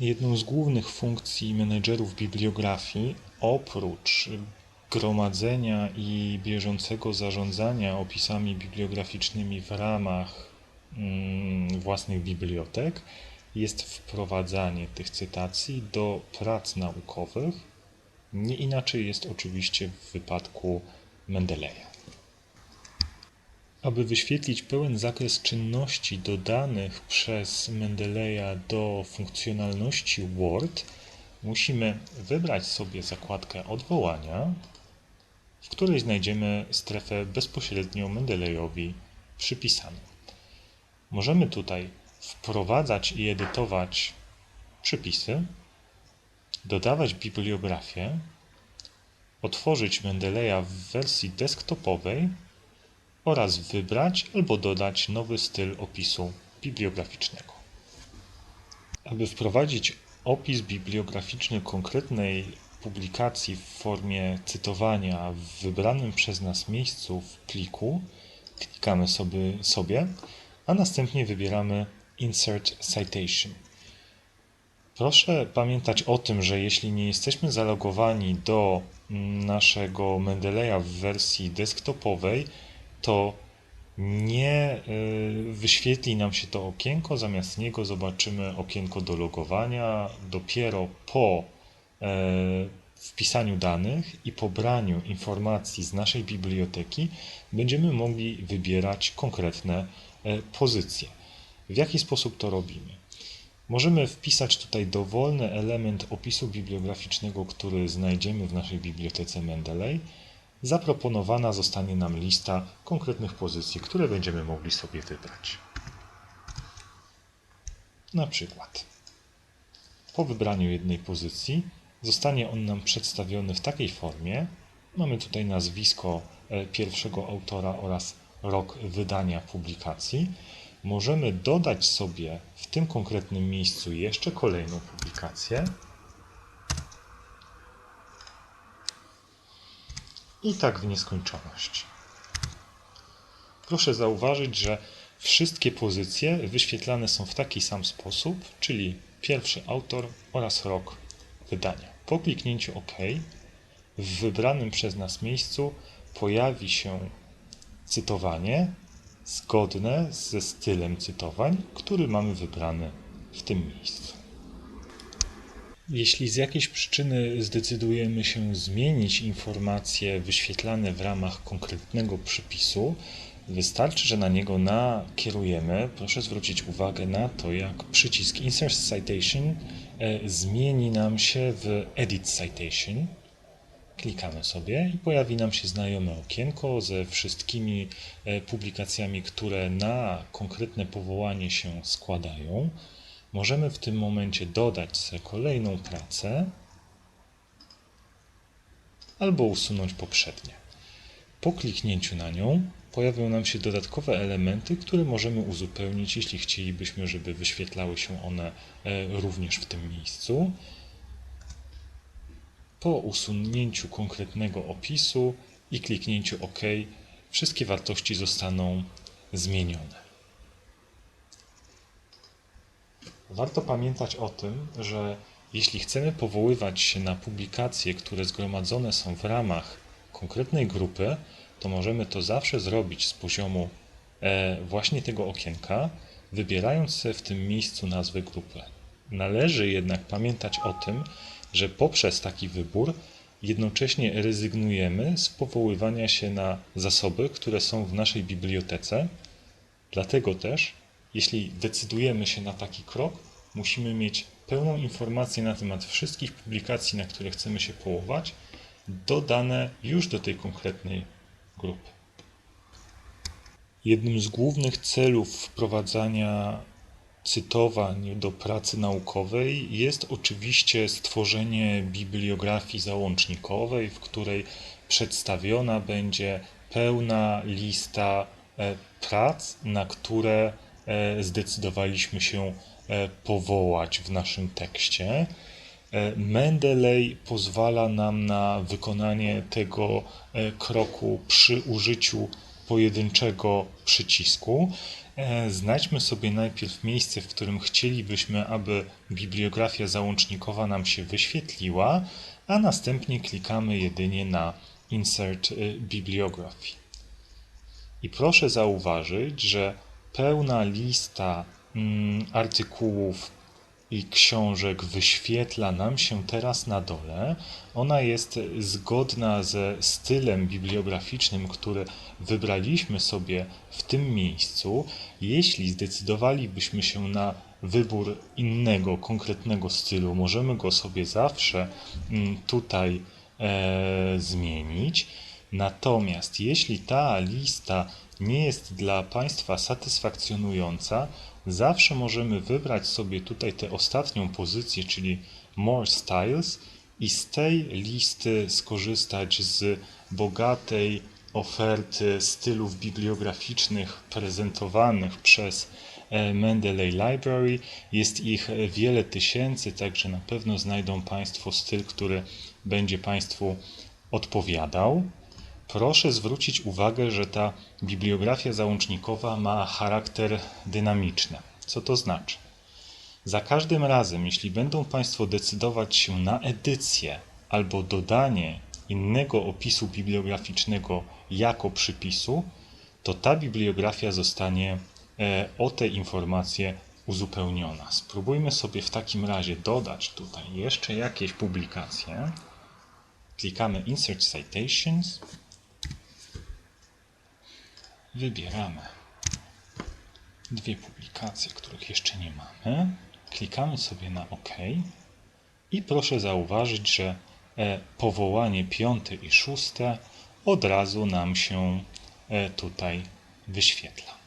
Jedną z głównych funkcji menedżerów bibliografii, oprócz gromadzenia i bieżącego zarządzania opisami bibliograficznymi w ramach mm, własnych bibliotek, jest wprowadzanie tych cytacji do prac naukowych. Nie inaczej jest oczywiście w wypadku Mendeleja. Aby wyświetlić pełen zakres czynności dodanych przez Mendeleja do funkcjonalności Word, musimy wybrać sobie zakładkę odwołania, w której znajdziemy strefę bezpośrednio Mendelejowi przypisaną. Możemy tutaj wprowadzać i edytować przypisy, dodawać bibliografię, otworzyć Mendeleja w wersji desktopowej oraz wybrać albo dodać nowy styl opisu bibliograficznego. Aby wprowadzić opis bibliograficzny konkretnej publikacji w formie cytowania w wybranym przez nas miejscu w pliku, klikamy sobie, sobie a następnie wybieramy Insert Citation. Proszę pamiętać o tym, że jeśli nie jesteśmy zalogowani do naszego Mendeleja w wersji desktopowej, to nie y, wyświetli nam się to okienko, zamiast niego zobaczymy okienko do logowania. Dopiero po e, wpisaniu danych i pobraniu informacji z naszej biblioteki będziemy mogli wybierać konkretne e, pozycje. W jaki sposób to robimy? Możemy wpisać tutaj dowolny element opisu bibliograficznego, który znajdziemy w naszej bibliotece Mendeley zaproponowana zostanie nam lista konkretnych pozycji, które będziemy mogli sobie wybrać. Na przykład po wybraniu jednej pozycji zostanie on nam przedstawiony w takiej formie. Mamy tutaj nazwisko e, pierwszego autora oraz rok wydania publikacji. Możemy dodać sobie w tym konkretnym miejscu jeszcze kolejną publikację. I tak w nieskończoność. Proszę zauważyć, że wszystkie pozycje wyświetlane są w taki sam sposób, czyli pierwszy autor oraz rok wydania. Po kliknięciu OK w wybranym przez nas miejscu pojawi się cytowanie zgodne ze stylem cytowań, który mamy wybrany w tym miejscu. Jeśli z jakiejś przyczyny zdecydujemy się zmienić informacje wyświetlane w ramach konkretnego przypisu, wystarczy, że na niego nakierujemy. Proszę zwrócić uwagę na to, jak przycisk Insert Citation e, zmieni nam się w Edit Citation. Klikamy sobie i pojawi nam się znajome okienko ze wszystkimi e, publikacjami, które na konkretne powołanie się składają. Możemy w tym momencie dodać kolejną pracę albo usunąć poprzednie. Po kliknięciu na nią pojawią nam się dodatkowe elementy, które możemy uzupełnić, jeśli chcielibyśmy, żeby wyświetlały się one e, również w tym miejscu. Po usunięciu konkretnego opisu i kliknięciu OK, wszystkie wartości zostaną zmienione. Warto pamiętać o tym, że jeśli chcemy powoływać się na publikacje, które zgromadzone są w ramach konkretnej grupy, to możemy to zawsze zrobić z poziomu e, właśnie tego okienka, wybierając sobie w tym miejscu nazwę grupy. Należy jednak pamiętać o tym, że poprzez taki wybór jednocześnie rezygnujemy z powoływania się na zasoby, które są w naszej bibliotece. Dlatego też jeśli decydujemy się na taki krok, musimy mieć pełną informację na temat wszystkich publikacji, na które chcemy się połować, dodane już do tej konkretnej grupy. Jednym z głównych celów wprowadzania cytowań do pracy naukowej jest oczywiście stworzenie bibliografii załącznikowej, w której przedstawiona będzie pełna lista e, prac, na które zdecydowaliśmy się e, powołać w naszym tekście. E, Mendeley pozwala nam na wykonanie tego kroku przy użyciu pojedynczego przycisku. E, Znajdźmy sobie najpierw miejsce, w którym chcielibyśmy, aby bibliografia załącznikowa nam się wyświetliła, a następnie klikamy jedynie na Insert Bibliography. I proszę zauważyć, że pełna lista mm, artykułów i książek wyświetla nam się teraz na dole. Ona jest zgodna ze stylem bibliograficznym, który wybraliśmy sobie w tym miejscu. Jeśli zdecydowalibyśmy się na wybór innego, konkretnego stylu, możemy go sobie zawsze mm, tutaj e, zmienić. Natomiast jeśli ta lista nie jest dla Państwa satysfakcjonująca, zawsze możemy wybrać sobie tutaj tę ostatnią pozycję, czyli More Styles i z tej listy skorzystać z bogatej oferty stylów bibliograficznych prezentowanych przez e, Mendeley Library. Jest ich wiele tysięcy, także na pewno znajdą Państwo styl, który będzie Państwu odpowiadał. Proszę zwrócić uwagę, że ta bibliografia załącznikowa ma charakter dynamiczny. Co to znaczy? Za każdym razem, jeśli będą Państwo decydować się na edycję albo dodanie innego opisu bibliograficznego jako przypisu, to ta bibliografia zostanie e, o te informacje uzupełniona. Spróbujmy sobie w takim razie dodać tutaj jeszcze jakieś publikacje. Klikamy Insert Citations. Wybieramy dwie publikacje, których jeszcze nie mamy. Klikamy sobie na OK i proszę zauważyć, że e, powołanie piąte i szóste od razu nam się e, tutaj wyświetla.